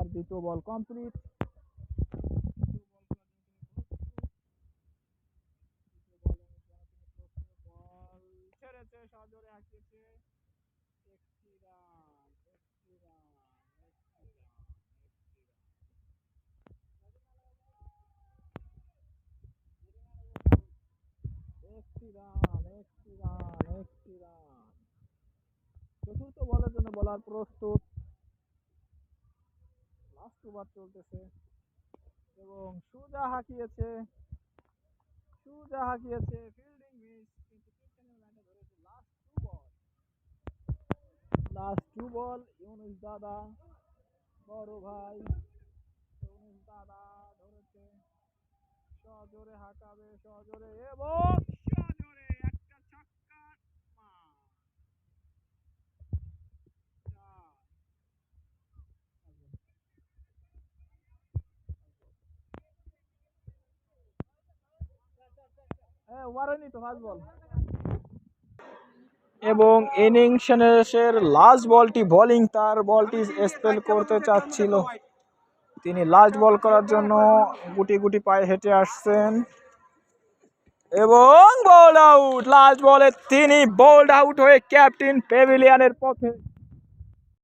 তার দ্বিতীয় বল কমপ্লিট। ছেড়েছে সজোরে হাঁকিয়েছে। একটি রান একটি রান একটি রান একটি রান একটি রান চতুর্থ বলের জন্য বলার প্রস্তুত। লাস্ট চলতেছে। এবং সুজা হাঁকিয়েছে। সুজা হাঁকিয়েছে ফিল্ডিং মিস কিন্তু লাইনে ধরেছে last two ball last two ball Yunus দাদা, বড় ভাই ইউনুস দাদা ধরেছে। সজোরে হাঁকাবে সজোরে এবং এবং ইনিংস শেষের লাস্ট বলটি বোলিং তার বলটি স্পেল করতে চাচ্ছিল। তিনি লাস্ট বল করার জন্য গুটি গুটি পায়ে হেঁটে আসছেন। এবং বোল্ড আউট লাস্ট বলে তিনি বোল্ড আউট হয়ে ক্যাপ্টেন পেভিলিয়ানের পথে